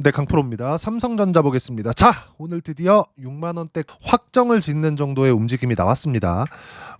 네, 강프로입니다. 삼성전자 보겠습니다. 자, 오늘 드디어 6만 원대 확정을 짓는 정도의 움직임이 나왔습니다.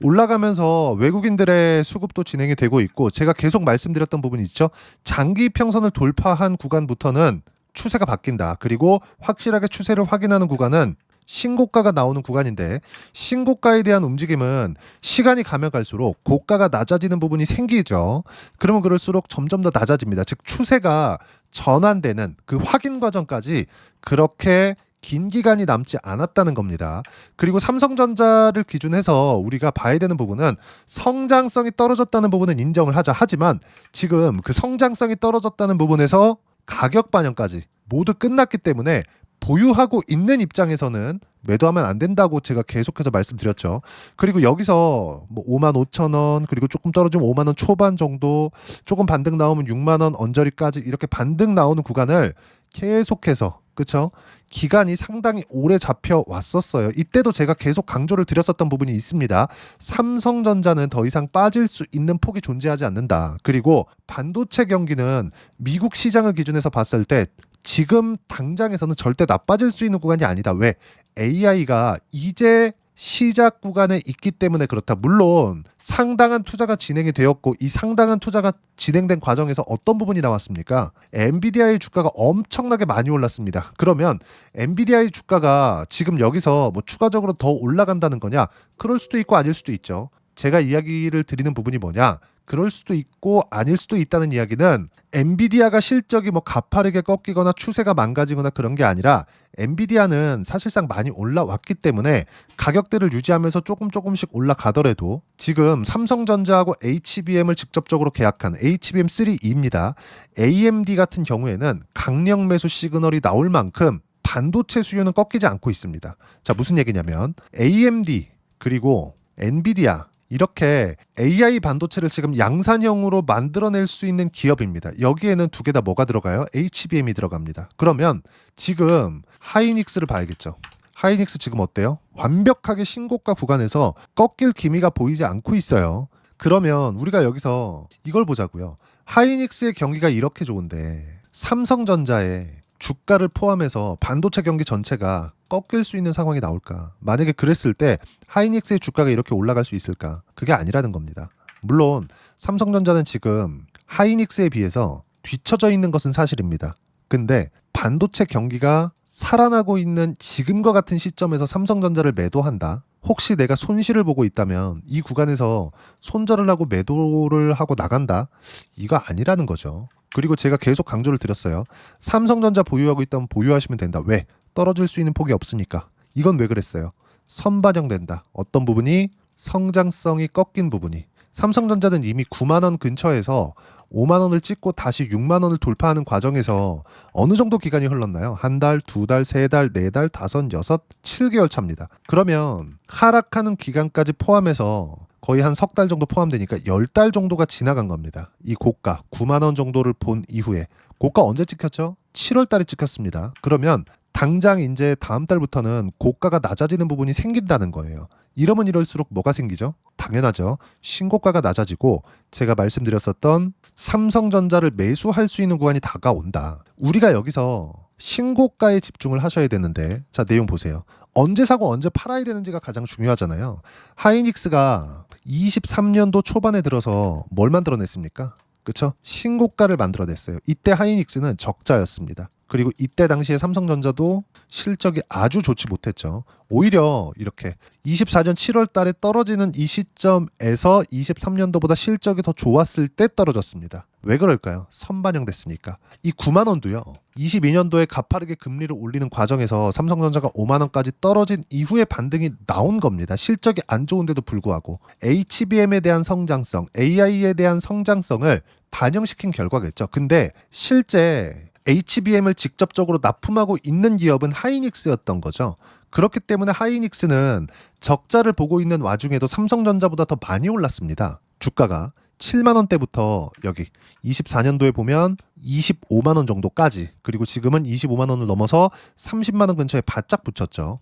올라가면서 외국인들의 수급도 진행이 되고 있고 제가 계속 말씀드렸던 부분이 있죠. 장기 평선을 돌파한 구간부터는 추세가 바뀐다. 그리고 확실하게 추세를 확인하는 구간은 신고가가 나오는 구간인데 신고가에 대한 움직임은 시간이 가면 갈수록 고가가 낮아지는 부분이 생기죠. 그러면 그럴수록 점점 더 낮아집니다. 즉 추세가 전환되는 그 확인 과정까지 그렇게 긴 기간이 남지 않았다는 겁니다. 그리고 삼성전자를 기준해서 우리가 봐야 되는 부분은 성장성이 떨어졌다는 부분은 인정을 하자. 하지만 지금 그 성장성이 떨어졌다는 부분에서 가격 반영까지 모두 끝났기 때문에 보유하고 있는 입장에서는 매도하면 안 된다고 제가 계속해서 말씀드렸죠. 그리고 여기서 뭐 5만 5천 원 그리고 조금 떨어지면 5만 원 초반 정도 조금 반등 나오면 6만 원 언저리까지 이렇게 반등 나오는 구간을 계속해서 그쵸 기간이 상당히 오래 잡혀 왔었어요. 이때도 제가 계속 강조를 드렸었던 부분이 있습니다. 삼성전자는 더 이상 빠질 수 있는 폭이 존재하지 않는다. 그리고 반도체 경기는 미국 시장을 기준해서 봤을 때 지금 당장에서는 절대 나빠질 수 있는 구간이 아니다. 왜? AI가 이제 시작 구간에 있기 때문에 그렇다. 물론 상당한 투자가 진행이 되었고 이 상당한 투자가 진행된 과정에서 어떤 부분이 나왔습니까? 엔비디아의 주가가 엄청나게 많이 올랐습니다. 그러면 엔비디아의 주가가 지금 여기서 뭐 추가적으로 더 올라간다는 거냐? 그럴 수도 있고 아닐 수도 있죠. 제가 이야기를 드리는 부분이 뭐냐? 그럴 수도 있고 아닐 수도 있다는 이야기는 엔비디아가 실적이 뭐 가파르게 꺾이거나 추세가 망가지거나 그런 게 아니라 엔비디아는 사실상 많이 올라왔기 때문에 가격대를 유지하면서 조금 조금씩 올라가더라도 지금 삼성전자하고 HBM을 직접적으로 계약한 HBM3E입니다. AMD 같은 경우에는 강력 매수 시그널이 나올 만큼 반도체 수요는 꺾이지 않고 있습니다. 자, 무슨 얘기냐면 AMD 그리고 엔비디아 이렇게 AI 반도체를 지금 양산형으로 만들어낼 수 있는 기업입니다. 여기에는 두 개 다 뭐가 들어가요? HBM이 들어갑니다. 그러면 지금 하이닉스를 봐야겠죠. 하이닉스 지금 어때요? 완벽하게 신고가 구간에서 꺾일 기미가 보이지 않고 있어요. 그러면 우리가 여기서 이걸 보자고요. 하이닉스의 경기가 이렇게 좋은데 삼성전자의 주가를 포함해서 반도체 경기 전체가 꺾일 수 있는 상황이 나올까? 만약에 그랬을 때 하이닉스의 주가가 이렇게 올라갈 수 있을까? 그게 아니라는 겁니다. 물론 삼성전자는 지금 하이닉스에 비해서 뒤처져 있는 것은 사실입니다. 근데 반도체 경기가 살아나고 있는 지금과 같은 시점에서 삼성전자를 매도한다. 혹시 내가 손실을 보고 있다면 이 구간에서 손절을 하고 매도를 하고 나간다. 이거 아니라는 거죠. 그리고 제가 계속 강조를 드렸어요. 삼성전자 보유하고 있다면 보유하시면 된다. 왜? 떨어질 수 있는 폭이 없으니까. 이건 왜 그랬어요? 선반영된다. 어떤 부분이 성장성이 꺾인 부분이. 삼성전자는 이미 9만 원 근처에서 5만 원을 찍고 다시 6만 원을 돌파하는 과정에서 어느 정도 기간이 흘렀나요? 한 달, 두 달, 세 달, 네 달, 다섯, 여섯, 7개월 차입니다. 그러면 하락하는 기간까지 포함해서 거의 한 석 달 정도 포함되니까 10달 정도가 지나간 겁니다. 이 고가 9만 원 정도를 본 이후에 고가 언제 찍혔죠? 7월 달에 찍혔습니다. 그러면 당장 이제 다음 달부터는 고가가 낮아지는 부분이 생긴다는 거예요. 이러면 이럴수록 뭐가 생기죠? 당연하죠. 신고가가 낮아지고 제가 말씀드렸었던 삼성전자를 매수할 수 있는 구간이 다가온다. 우리가 여기서 신고가에 집중을 하셔야 되는데 자 내용 보세요. 언제 사고 언제 팔아야 되는지가 가장 중요하잖아요. 하이닉스가 23년도 초반에 들어서 뭘 만들어냈습니까? 그쵸? 신고가를 만들어냈어요. 이때 하이닉스는 적자였습니다. 그리고 이때 당시에 삼성전자도 실적이 아주 좋지 못했죠. 오히려 이렇게 24년 7월 달에 떨어지는 이 시점에서 23년도보다 실적이 더 좋았을 때 떨어졌습니다. 왜 그럴까요? 선반영됐으니까. 이 9만 원도요. 22년도에 가파르게 금리를 올리는 과정에서 삼성전자가 5만 원까지 떨어진 이후에 반등이 나온 겁니다. 실적이 안 좋은데도 불구하고 HBM에 대한 성장성, AI에 대한 성장성을 반영시킨 결과겠죠. 근데 실제 HBM을 직접적으로 납품하고 있는 기업은 하이닉스였던 거죠. 그렇기 때문에 하이닉스는 적자를 보고 있는 와중에도 삼성전자보다 더 많이 올랐습니다. 주가가 7만 원대부터 여기 24년도에 보면 25만 원 정도까지 그리고 지금은 25만 원을 넘어서 30만 원 근처에 바짝 붙였죠.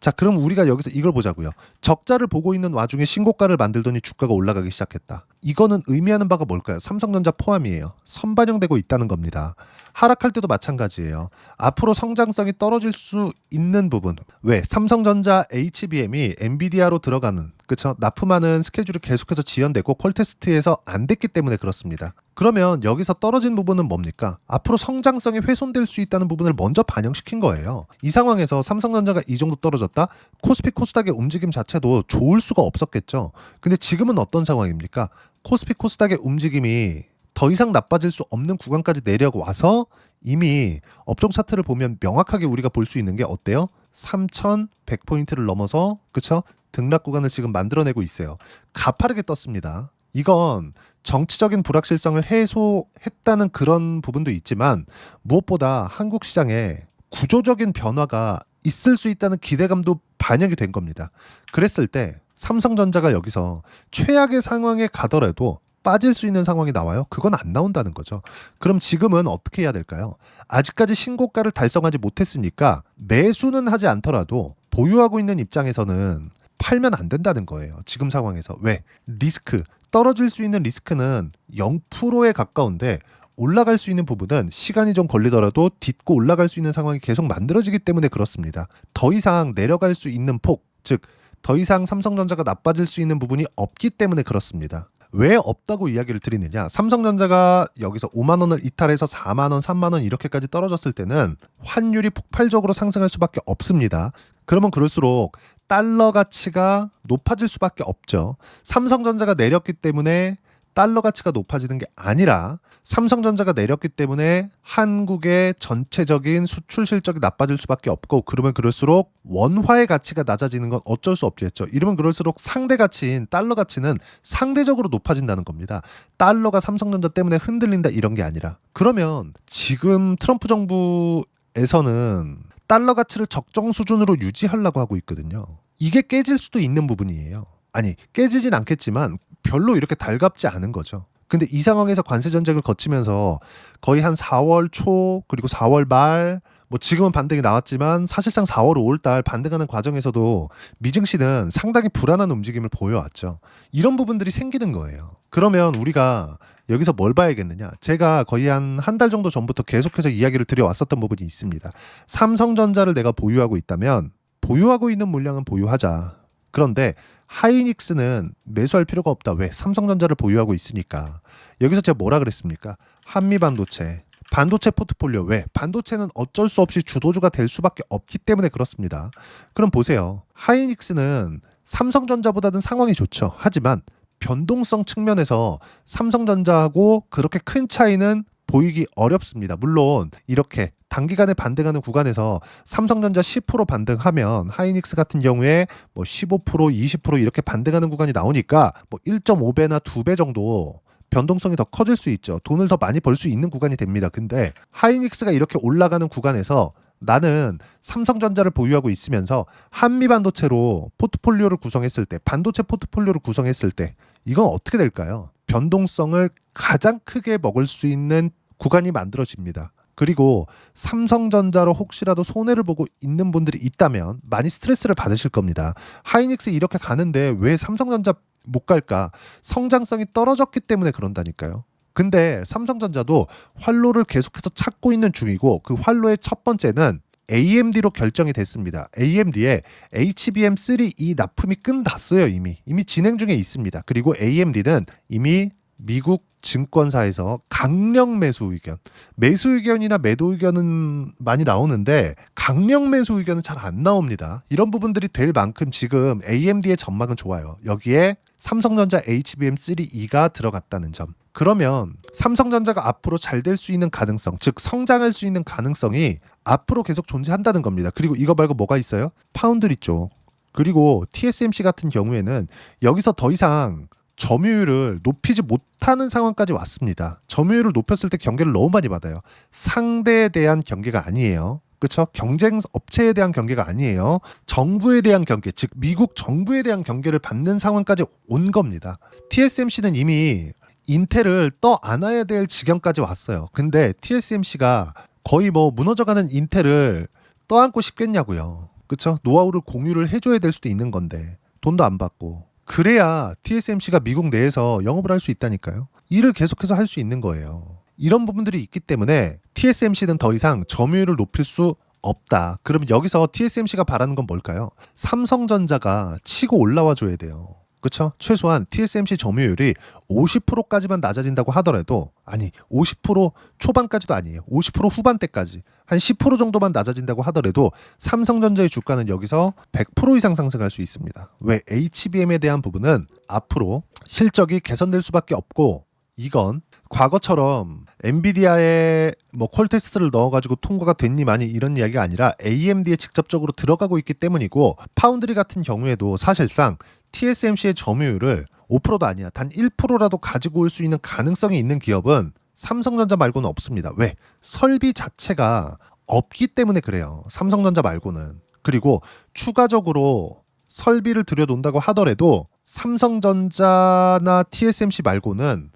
자, 그럼 우리가 여기서 이걸 보자고요. 적자를 보고 있는 와중에 신고가를 만들더니 주가가 올라가기 시작했다. 이거는 의미하는 바가 뭘까요? 삼성전자 포함이에요. 선반영되고 있다는 겁니다. 하락할 때도 마찬가지예요. 앞으로 성장성이 떨어질 수 있는 부분. 왜? 삼성전자 HBM이 엔비디아로 들어가는 그쵸? 납품하는 스케줄이 계속해서 지연되고 퀄테스트에서 안 됐기 때문에 그렇습니다. 그러면 여기서 떨어진 부분은 뭡니까? 앞으로 성장성이 훼손될 수 있다는 부분을 먼저 반영시킨 거예요. 이 상황에서 삼성전자가 이 정도 떨어졌다? 코스피 코스닥의 움직임 자체도 좋을 수가 없었겠죠. 근데 지금은 어떤 상황입니까? 코스피 코스닥의 움직임이 더 이상 나빠질 수 없는 구간까지 내려와서 이미 업종 차트를 보면 명확하게 우리가 볼 수 있는 게 어때요? 3,100포인트를 넘어서 그쵸? 등락 구간을 지금 만들어내고 있어요. 가파르게 떴습니다. 이건 정치적인 불확실성을 해소했다는 그런 부분도 있지만 무엇보다 한국 시장에 구조적인 변화가 있을 수 있다는 기대감도 반영이 된 겁니다. 그랬을 때 삼성전자가 여기서 최악의 상황에 가더라도 빠질 수 있는 상황이 나와요? 그건 안 나온다는 거죠. 그럼 지금은 어떻게 해야 될까요? 아직까지 신고가를 달성하지 못했으니까 매수는 하지 않더라도 보유하고 있는 입장에서는 팔면 안 된다는 거예요. 지금 상황에서. 왜? 리스크. 떨어질 수 있는 리스크는 0%에 가까운데 올라갈 수 있는 부분은 시간이 좀 걸리더라도 딛고 올라갈 수 있는 상황이 계속 만들어지기 때문에 그렇습니다. 더 이상 내려갈 수 있는 폭, 즉, 더 이상 삼성전자가 나빠질 수 있는 부분이 없기 때문에 그렇습니다. 왜 없다고 이야기를 드리느냐? 삼성전자가 여기서 5만 원을 이탈해서 4만 원, 3만 원 이렇게까지 떨어졌을 때는 환율이 폭발적으로 상승할 수밖에 없습니다. 그러면 그럴수록 달러 가치가 높아질 수밖에 없죠. 삼성전자가 내렸기 때문에 달러 가치가 높아지는 게 아니라 삼성전자가 내렸기 때문에 한국의 전체적인 수출 실적이 나빠질 수밖에 없고 그러면 그럴수록 원화의 가치가 낮아지는 건 어쩔 수 없겠죠. 이러면 그럴수록 상대 가치인 달러 가치는 상대적으로 높아진다는 겁니다. 달러가 삼성전자 때문에 흔들린다 이런 게 아니라 그러면 지금 트럼프 정부 에서는 달러 가치를 적정 수준으로 유지하려고 하고 있거든요. 이게 깨질 수도 있는 부분이에요. 아니 깨지진 않겠지만 별로 이렇게 달갑지 않은 거죠. 근데 이 상황에서 관세 전쟁을 거치면서 거의 한 4월 초 그리고 4월 말 뭐 지금은 반등이 나왔지만 사실상 4월 5월 달 반등하는 과정에서도 미증시는 상당히 불안한 움직임을 보여왔죠. 이런 부분들이 생기는 거예요. 그러면 우리가 여기서 뭘 봐야겠느냐? 제가 거의 한 한 달 정도 전부터 계속해서 이야기를 드려왔었던 부분이 있습니다. 삼성전자를 내가 보유하고 있다면 보유하고 있는 물량은 보유하자. 그런데 하이닉스는 매수할 필요가 없다. 왜? 삼성전자를 보유하고 있으니까. 여기서 제가 뭐라 그랬습니까? 한미 반도체. 반도체 포트폴리오 왜? 반도체는 어쩔 수 없이 주도주가 될 수밖에 없기 때문에 그렇습니다. 그럼 보세요. 하이닉스는 삼성전자보다는 상황이 좋죠. 하지만 변동성 측면에서 삼성전자하고 그렇게 큰 차이는 보이기 어렵습니다. 물론 이렇게 단기간에 반등하는 구간에서 삼성전자 10% 반등하면 하이닉스 같은 경우에 뭐 15% 20% 이렇게 반등하는 구간이 나오니까 뭐 1.5배나 2배 정도 변동성이 더 커질 수 있죠. 돈을 더 많이 벌 수 있는 구간이 됩니다. 근데 하이닉스가 이렇게 올라가는 구간에서 나는 삼성전자를 보유하고 있으면서 한미 반도체로 포트폴리오를 구성했을 때, 반도체 포트폴리오를 구성했을 때, 이건 어떻게 될까요? 변동성을 가장 크게 먹을 수 있는 구간이 만들어집니다. 그리고 삼성전자로 혹시라도 손해를 보고 있는 분들이 있다면 많이 스트레스를 받으실 겁니다. 하이닉스 이렇게 가는데 왜 삼성전자 못 갈까? 성장성이 떨어졌기 때문에 그런다니까요. 근데 삼성전자도 활로를 계속해서 찾고 있는 중이고 그 활로의 첫 번째는 AMD로 결정이 됐습니다. AMD에 HBM3E 납품이 끝났어요, 이미. 이미 진행 중에 있습니다. 그리고 AMD는 이미 미국 증권사에서 강력 매수 의견, 매수 의견이나 매도 의견은 많이 나오는데 강력 매수 의견은 잘 안 나옵니다. 이런 부분들이 될 만큼 지금 AMD의 전망은 좋아요. 여기에 삼성전자 HBM3E가 들어갔다는 점. 그러면 삼성전자가 앞으로 잘 될 수 있는 가능성, 즉 성장할 수 있는 가능성이 앞으로 계속 존재한다는 겁니다. 그리고 이거 말고 뭐가 있어요? 파운드리 쪽. 그리고 TSMC 같은 경우에는 여기서 더 이상 점유율을 높이지 못하는 상황까지 왔습니다. 점유율을 높였을 때 경계를 너무 많이 받아요. 상대에 대한 경계가 아니에요. 그렇죠? 경쟁 업체에 대한 경계가 아니에요. 정부에 대한 경계, 즉 미국 정부에 대한 경계를 받는 상황까지 온 겁니다. TSMC는 이미 인텔을 떠 안아야 될 지경까지 왔어요. 근데 TSMC가 거의 뭐 무너져가는 인텔을 떠안고 싶겠냐고요. 그쵸? 노하우를 공유를 해줘야 될 수도 있는 건데 돈도 안 받고 그래야 TSMC가 미국 내에서 영업을 할 수 있다니까요. 일을 계속해서 할 수 있는 거예요. 이런 부분들이 있기 때문에 TSMC는 더 이상 점유율을 높일 수 없다. 그러면 여기서 TSMC가 바라는 건 뭘까요? 삼성전자가 치고 올라와 줘야 돼요. 그렇죠? 최소한 TSMC 점유율이 50%까지만 낮아진다고 하더라도 아니 50% 초반까지도 아니에요. 50% 후반대까지 한 10% 정도만 낮아진다고 하더라도 삼성전자의 주가는 여기서 100% 이상 상승할 수 있습니다. 왜 HBM에 대한 부분은 앞으로 실적이 개선될 수밖에 없고 이건 과거처럼 엔비디아에 뭐 퀄테스트를 넣어가지고 통과가 됐니 많이 이런 이야기가 아니라 AMD에 직접적으로 들어가고 있기 때문이고 파운드리 같은 경우에도 사실상 TSMC의 점유율을 5%도 아니야 단 1%라도 가지고 올 수 있는 가능성이 있는 기업은 삼성전자 말고는 없습니다. 왜? 설비 자체가 없기 때문에 그래요. 삼성전자 말고는. 그리고 추가적으로 설비를 들여놓는다고 하더라도 삼성전자나 TSMC 말고는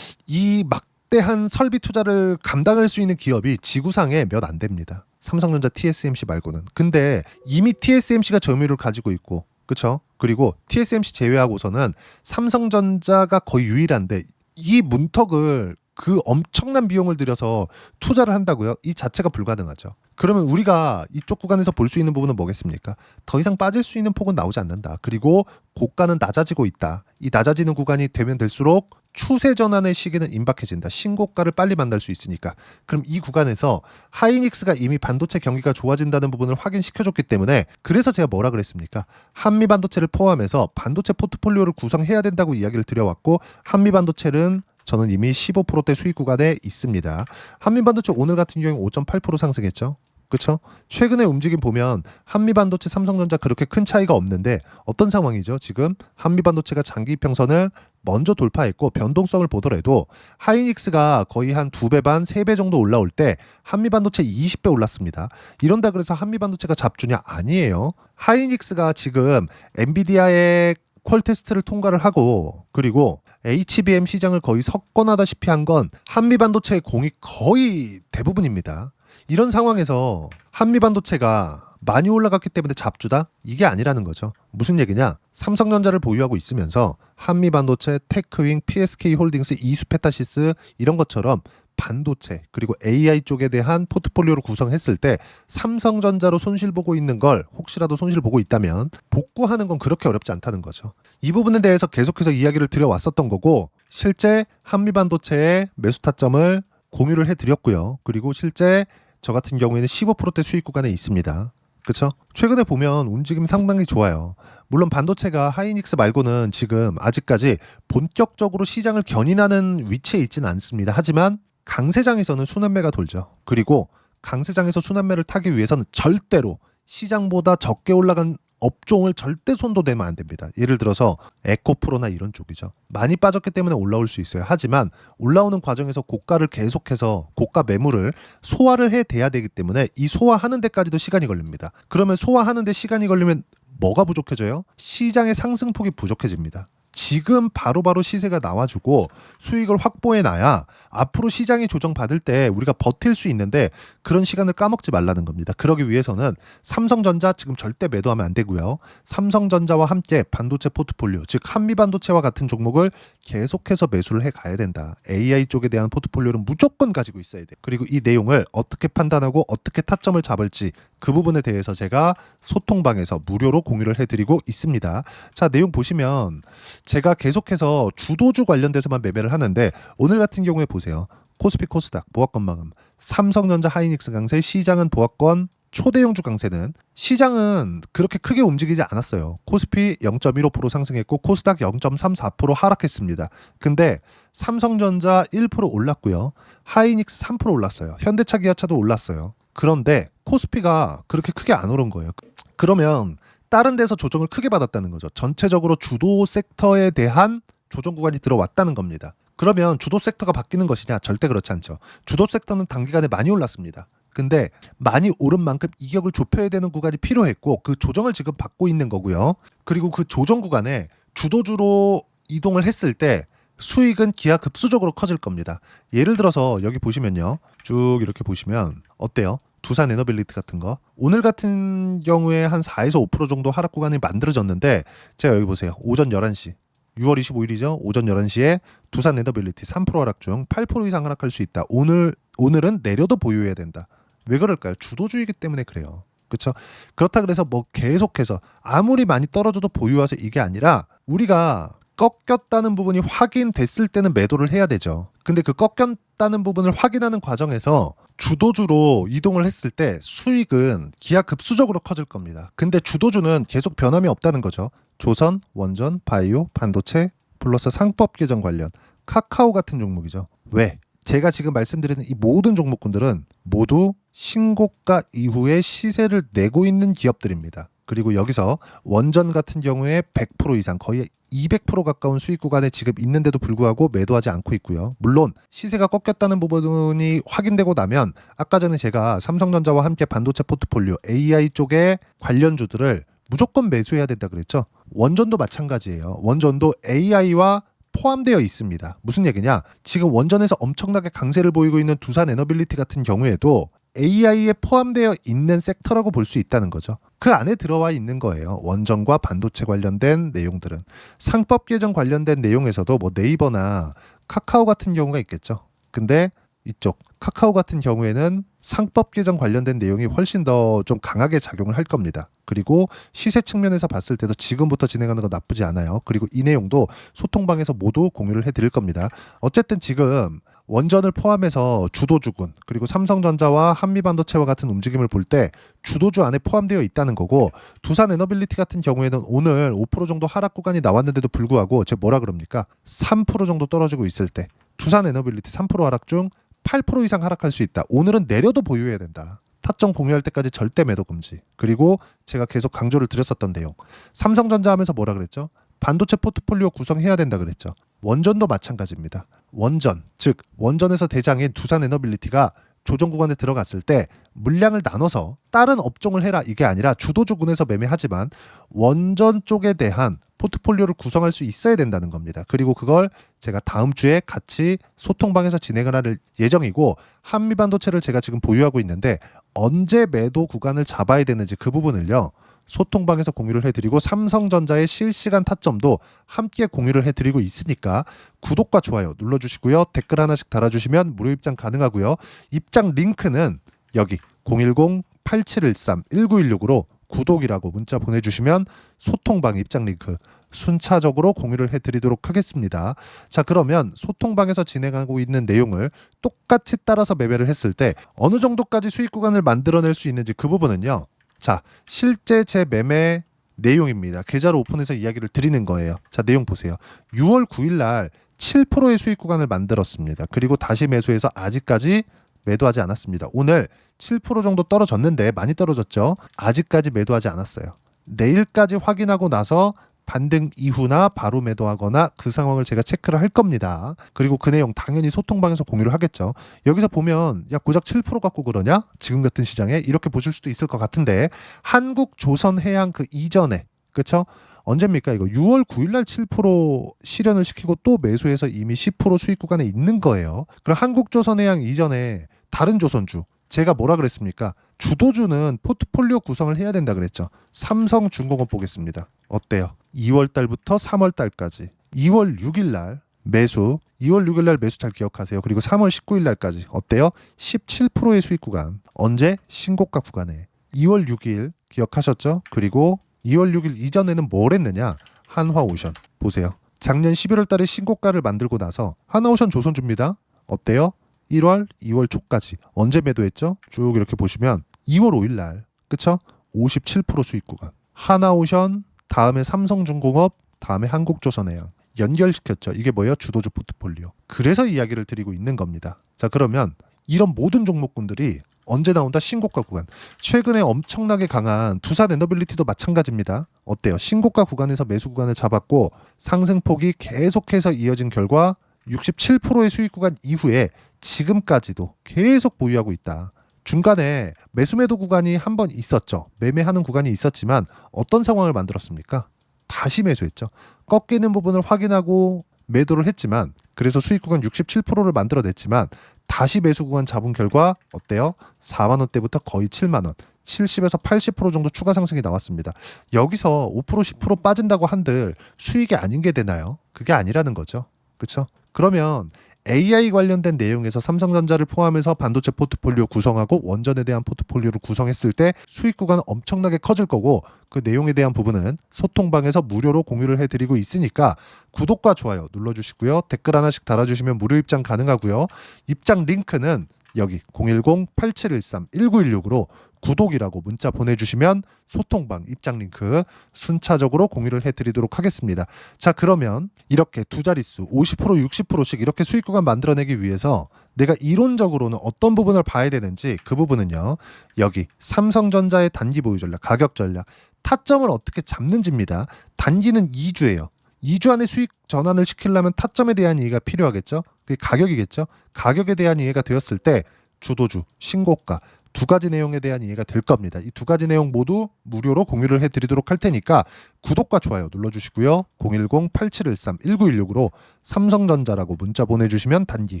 이 막대한 설비 투자를 감당할 수 있는 기업이 지구상에 몇 안 됩니다. 삼성전자 TSMC 말고는. 근데 이미 TSMC가 점유율을 가지고 있고 그렇죠? 그리고 TSMC 제외하고서는 삼성전자가 거의 유일한데 이 문턱을 그 엄청난 비용을 들여서 투자를 한다고요? 이 자체가 불가능하죠. 그러면 우리가 이쪽 구간에서 볼 수 있는 부분은 뭐겠습니까? 더 이상 빠질 수 있는 폭은 나오지 않는다. 그리고 고가는 낮아지고 있다. 이 낮아지는 구간이 되면 될수록 추세 전환의 시기는 임박해진다. 신고가를 빨리 만날 수 있으니까. 그럼 이 구간에서 하이닉스가 이미 반도체 경기가 좋아진다는 부분을 확인시켜줬기 때문에 그래서 제가 뭐라 그랬습니까? 한미 반도체를 포함해서 반도체 포트폴리오를 구성해야 된다고 이야기를 드려왔고 한미 반도체는 저는 이미 15%대 수익 구간에 있습니다. 한미 반도체 오늘 같은 경우에 5.8% 상승했죠. 그렇죠? 최근의 움직임 보면 한미 반도체, 삼성전자 그렇게 큰 차이가 없는데 어떤 상황이죠? 지금 한미 반도체가 장기 평선을 먼저 돌파했고 변동성을 보더라도 하이닉스가 거의 한 두 배 반, 세 배 정도 올라올 때 한미 반도체 20배 올랐습니다. 이런다 그래서 한미 반도체가 잡주냐? 아니에요. 하이닉스가 지금 엔비디아의 퀄 테스트를 통과를 하고 그리고 HBM 시장을 거의 석권하다시피 한 건 한미 반도체의 공이 거의 대부분입니다. 이런 상황에서 한미 반도체가 많이 올라갔기 때문에 잡주다? 이게 아니라는 거죠. 무슨 얘기냐? 삼성전자를 보유하고 있으면서 한미 반도체, 테크윙, PSK 홀딩스, 이수페타시스 이런 것처럼 반도체 그리고 AI 쪽에 대한 포트폴리오를 구성했을 때 삼성전자로 손실 보고 있는 걸 혹시라도 손실 보고 있다면 복구하는 건 그렇게 어렵지 않다는 거죠. 이 부분에 대해서 계속해서 이야기를 드려왔었던 거고 실제 한미 반도체의 매수 타점을 공유를 해드렸고요. 그리고 실제 저 같은 경우에는 15%대 수익 구간에 있습니다. 그렇죠? 최근에 보면 움직임 상당히 좋아요. 물론 반도체가 하이닉스 말고는 지금 아직까지 본격적으로 시장을 견인하는 위치에 있지는 않습니다. 하지만 강세장에서는 순환매가 돌죠. 그리고 강세장에서 순환매를 타기 위해서는 절대로 시장보다 적게 올라간 업종을 절대 손도 대면 안 됩니다. 예를 들어서 에코프로나 이런 쪽이죠. 많이 빠졌기 때문에 올라올 수 있어요. 하지만 올라오는 과정에서 고가를 계속해서 고가 매물을 소화를 해 대야 되기 때문에 이 소화하는 데까지도 시간이 걸립니다. 그러면 소화하는 데 시간이 걸리면 뭐가 부족해져요? 시장의 상승폭이 부족해집니다. 지금 바로 바로 시세가 나와주고 수익을 확보해 놔야 앞으로 시장이 조정받을 때 우리가 버틸 수 있는데 그런 시간을 까먹지 말라는 겁니다. 그러기 위해서는 삼성전자 지금 절대 매도하면 안 되고요. 삼성전자와 함께 반도체 포트폴리오, 즉 한미 반도체와 같은 종목을 계속해서 매수를 해 가야 된다. AI 쪽에 대한 포트폴리오는 무조건 가지고 있어야 돼. 그리고 이 내용을 어떻게 판단하고 어떻게 타점을 잡을지 그 부분에 대해서 제가 소통방에서 무료로 공유를 해드리고 있습니다. 자, 내용 보시면 제가 계속해서 주도주 관련돼서만 매매를 하는데 오늘 같은 경우에 보세요. 코스피 코스닥 보합권 마감 삼성전자 하이닉스 강세 시장은 보합권 초대형주 강세는 시장은 그렇게 크게 움직이지 않았어요. 코스피 0.15% 상승했고 코스닥 0.34% 하락했습니다. 근데 삼성전자 1% 올랐고요. 하이닉스 3% 올랐어요. 현대차 기아차도 올랐어요. 그런데 코스피가 그렇게 크게 안 오른 거예요. 그러면 다른 데서 조정을 크게 받았다는 거죠. 전체적으로 주도 섹터에 대한 조정 구간이 들어왔다는 겁니다. 그러면 주도 섹터가 바뀌는 것이냐? 절대 그렇지 않죠. 주도 섹터는 단기간에 많이 올랐습니다. 근데 많이 오른 만큼 이격을 좁혀야 되는 구간이 필요했고 그 조정을 지금 받고 있는 거고요. 그리고 그 조정 구간에 주도주로 이동을 했을 때 수익은 기하급수적으로 커질 겁니다. 예를 들어서 여기 보시면요. 쭉 이렇게 보시면 어때요? 두산 에너빌리티 같은 거 오늘 같은 경우에 한 4에서 5% 정도 하락 구간이 만들어졌는데 제가 여기 보세요. 오전 11시 6월 25일이죠. 오전 11시에 두산 에너빌리티 3% 하락 중 8% 이상 하락할 수 있다. 오늘 오늘은 내려도 보유해야 된다. 왜 그럴까요? 주도주의이기 때문에 그래요. 그렇죠? 그렇다 그래서 뭐 계속해서 아무리 많이 떨어져도 보유하서 이게 아니라 우리가 꺾였다는 부분이 확인됐을 때는 매도를 해야 되죠. 근데 그 꺾였다는 부분을 확인하는 과정에서 주도주로 이동을 했을 때 수익은 기하급수적으로 커질 겁니다. 근데 주도주는 계속 변함이 없다는 거죠. 조선, 원전, 바이오, 반도체, 플러스 상법 개정 관련 카카오 같은 종목이죠. 왜? 제가 지금 말씀드리는 이 모든 종목군들은 모두 신고가 이후에 시세를 내고 있는 기업들입니다. 그리고 여기서 원전 같은 경우에 100% 이상 거의 200% 가까운 수익 구간에 지금 있는데도 불구하고 매도하지 않고 있고요. 물론 시세가 꺾였다는 부분이 확인되고 나면 아까 전에 제가 삼성전자와 함께 반도체 포트폴리오 AI 쪽의 관련주들을 무조건 매수해야 된다 그랬죠. 원전도 마찬가지예요. 원전도 AI와 포함되어 있습니다. 무슨 얘기냐? 지금 원전에서 엄청나게 강세를 보이고 있는 두산 에너빌리티 같은 경우에도 AI에 포함되어 있는 섹터라고 볼 수 있다는 거죠. 그 안에 들어와 있는 거예요. 원전과 반도체 관련된 내용들은 상법 개정 관련된 내용에서도 뭐 네이버나 카카오 같은 경우가 있겠죠. 근데 이쪽 카카오 같은 경우에는 상법 개정 관련된 내용이 훨씬 더 좀 강하게 작용을 할 겁니다. 그리고 시세 측면에서 봤을 때도 지금부터 진행하는 건 나쁘지 않아요. 그리고 이 내용도 소통방에서 모두 공유를 해드릴 겁니다. 어쨌든 지금 원전을 포함해서 주도주군 그리고 삼성전자와 한미반도체와 같은 움직임을 볼 때 주도주 안에 포함되어 있다는 거고 두산 에너빌리티 같은 경우에는 오늘 5% 정도 하락 구간이 나왔는데도 불구하고 제 뭐라 그럽니까 3% 정도 떨어지고 있을 때 두산 에너빌리티 3% 하락 중 8% 이상 하락할 수 있다. 오늘은 내려도 보유해야 된다. 타점 공유할 때까지 절대 매도 금지. 그리고 제가 계속 강조를 드렸었던 내용. 삼성전자 하면서 뭐라 그랬죠? 반도체 포트폴리오 구성해야 된다 그랬죠. 원전도 마찬가지입니다. 원전, 즉 원전에서 대장인 두산 에너빌리티가 조정 구간에 들어갔을 때 물량을 나눠서 다른 업종을 해라 이게 아니라 주도주군에서 매매하지만 원전 쪽에 대한 포트폴리오를 구성할 수 있어야 된다는 겁니다. 그리고 그걸 제가 다음 주에 같이 소통방에서 진행을 할 예정이고 한미반도체를 제가 지금 보유하고 있는데 언제 매도 구간을 잡아야 되는지 그 부분을요. 소통방에서 공유를 해드리고 삼성전자의 실시간 타점도 함께 공유를 해드리고 있으니까 구독과 좋아요 눌러주시고요. 댓글 하나씩 달아주시면 무료 입장 가능하고요. 입장 링크는 여기 010-8713-1916으로 구독이라고 문자 보내주시면 소통방 입장 링크 순차적으로 공유를 해드리도록 하겠습니다. 자 그러면 소통방에서 진행하고 있는 내용을 똑같이 따라서 매매를 했을 때 어느 정도까지 수익 구간을 만들어낼 수 있는지 그 부분은요. 자 실제 제 매매 내용입니다. 계좌를 오픈해서 이야기를 드리는 거예요. 자 내용 보세요. 6월 9일 날 7%의 수익 구간을 만들었습니다. 그리고 다시 매수해서 아직까지 매도하지 않았습니다. 오늘 7% 정도 떨어졌는데 많이 떨어졌죠. 아직까지 매도하지 않았어요. 내일까지 확인하고 나서 반등 이후나 바로 매도하거나 그 상황을 제가 체크를 할 겁니다. 그리고 그 내용 당연히 소통방에서 공유를 하겠죠. 여기서 보면 야 고작 7% 갖고 그러냐? 지금 같은 시장에 이렇게 보실 수도 있을 것 같은데 한국 조선 해양 그 이전에 그렇죠? 언제입니까 이거 6월 9일 날 7% 실현을 시키고 또 매수해서 이미 10% 수익 구간에 있는 거예요. 그럼 한국조선해양 이전에 다른 조선주 제가 뭐라 그랬습니까? 주도주는 포트폴리오 구성을 해야 된다 그랬죠. 삼성중공업 보겠습니다. 어때요? 2월 달부터 3월 달까지 2월 6일 날 매수 2월 6일 날 매수 잘 기억하세요. 그리고 3월 19일 날까지 어때요? 17%의 수익 구간. 언제? 신고가 구간에. 2월 6일 기억하셨죠? 그리고 2월 6일 이전에는 뭘 했느냐? 한화오션. 보세요. 작년 11월 달에 신고가를 만들고 나서 한화오션 조선주입니다. 어때요? 1월, 2월 초까지 언제 매도했죠? 쭉 이렇게 보시면 2월 5일 날 그쵸? 57% 수익 구간. 하나오션, 다음에 삼성중공업, 다음에 한국조선해양 연결시켰죠. 이게 뭐예요? 주도주 포트폴리오. 그래서 이야기를 드리고 있는 겁니다. 자 그러면 이런 모든 종목군들이 언제 나온다? 신고가 구간. 최근에 엄청나게 강한 두산 에너빌리티도 마찬가지입니다. 어때요? 신고가 구간에서 매수 구간을 잡았고 상승폭이 계속해서 이어진 결과 67%의 수익 구간 이후에 지금까지도 계속 보유하고 있다. 중간에 매수 매도 구간이 한 번 있었죠. 매매하는 구간이 있었지만 어떤 상황을 만들었습니까? 다시 매수했죠. 꺾이는 부분을 확인하고 매도를 했지만 그래서 수익 구간 67%를 만들어냈지만 다시 매수 구간 잡은 결과 어때요? 4만 원대부터 거의 7만 원. 70에서 80% 정도 추가 상승이 나왔습니다. 여기서 5% 10% 빠진다고 한들 수익이 아닌 게 되나요? 그게 아니라는 거죠. 그렇죠? 그러면 AI 관련된 내용에서 삼성전자를 포함해서 반도체 포트폴리오 구성하고 원전에 대한 포트폴리오를 구성했을 때 수익 구간은 엄청나게 커질 거고 그 내용에 대한 부분은 소통방에서 무료로 공유를 해드리고 있으니까 구독과 좋아요 눌러주시고요. 댓글 하나씩 달아주시면 무료 입장 가능하고요. 입장 링크는 여기 010-8713-1916으로 구독이라고 문자 보내주시면 소통방 입장 링크 순차적으로 공유를 해드리도록 하겠습니다. 자 그러면 이렇게 두 자릿수 50% 60%씩 이렇게 수익 구간 만들어내기 위해서 내가 이론적으로는 어떤 부분을 봐야 되는지 그 부분은요 여기 삼성전자의 단기 보유 전략 가격 전략 타점을 어떻게 잡는지입니다. 단기는 2주예요. 2주 안에 수익 전환을 시키려면 타점에 대한 이해가 필요하겠죠. 그게 가격이겠죠. 가격에 대한 이해가 되었을 때 주도주, 신고가 두 가지 내용에 대한 이해가 될 겁니다. 이 두 가지 내용 모두 무료로 공유를 해드리도록 할 테니까 구독과 좋아요 눌러주시고요. 010-8713-1916으로 삼성전자라고 문자 보내주시면 단기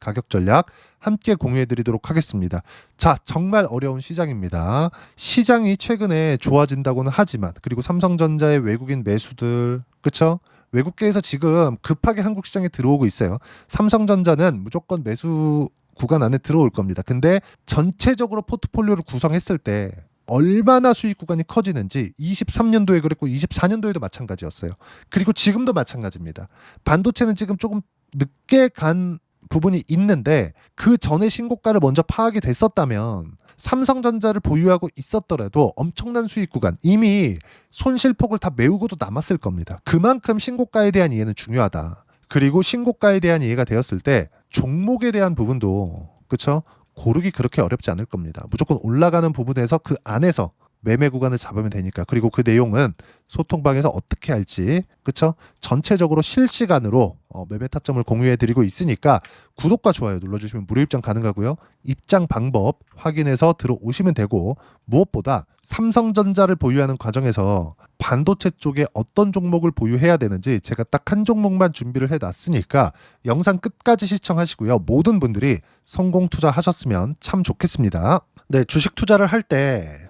가격 전략 함께 공유해드리도록 하겠습니다. 자, 정말 어려운 시장입니다. 시장이 최근에 좋아진다고는 하지만 그리고 삼성전자의 외국인 매수들 그쵸? 외국계에서 지금 급하게 한국 시장에 들어오고 있어요. 삼성전자는 무조건 매수 구간 안에 들어올 겁니다. 근데 전체적으로 포트폴리오를 구성했을 때 얼마나 수익 구간이 커지는지 23년도에 그랬고 24년도에도 마찬가지였어요. 그리고 지금도 마찬가지입니다. 반도체는 지금 조금 늦게 간 부분이 있는데 그 전에 신고가를 먼저 파악이 됐었다면 삼성전자를 보유하고 있었더라도 엄청난 수익 구간 이미 손실폭을 다 메우고도 남았을 겁니다. 그만큼 신고가에 대한 이해는 중요하다. 그리고 신고가에 대한 이해가 되었을 때 종목에 대한 부분도 그쵸 고르기 그렇게 어렵지 않을 겁니다. 무조건 올라가는 부분에서 그 안에서 매매 구간을 잡으면 되니까. 그리고 그 내용은 소통방에서 어떻게 할지 그쵸? 전체적으로 실시간으로 어, 매매 타점을 공유해 드리고 있으니까 구독과 좋아요 눌러주시면 무료 입장 가능하고요. 입장 방법 확인해서 들어오시면 되고 무엇보다 삼성전자를 보유하는 과정에서 반도체 쪽에 어떤 종목을 보유해야 되는지 제가 딱 한 종목만 준비를 해놨으니까 영상 끝까지 시청하시고요. 모든 분들이 성공 투자하셨으면 참 좋겠습니다. 네 주식 투자를 할때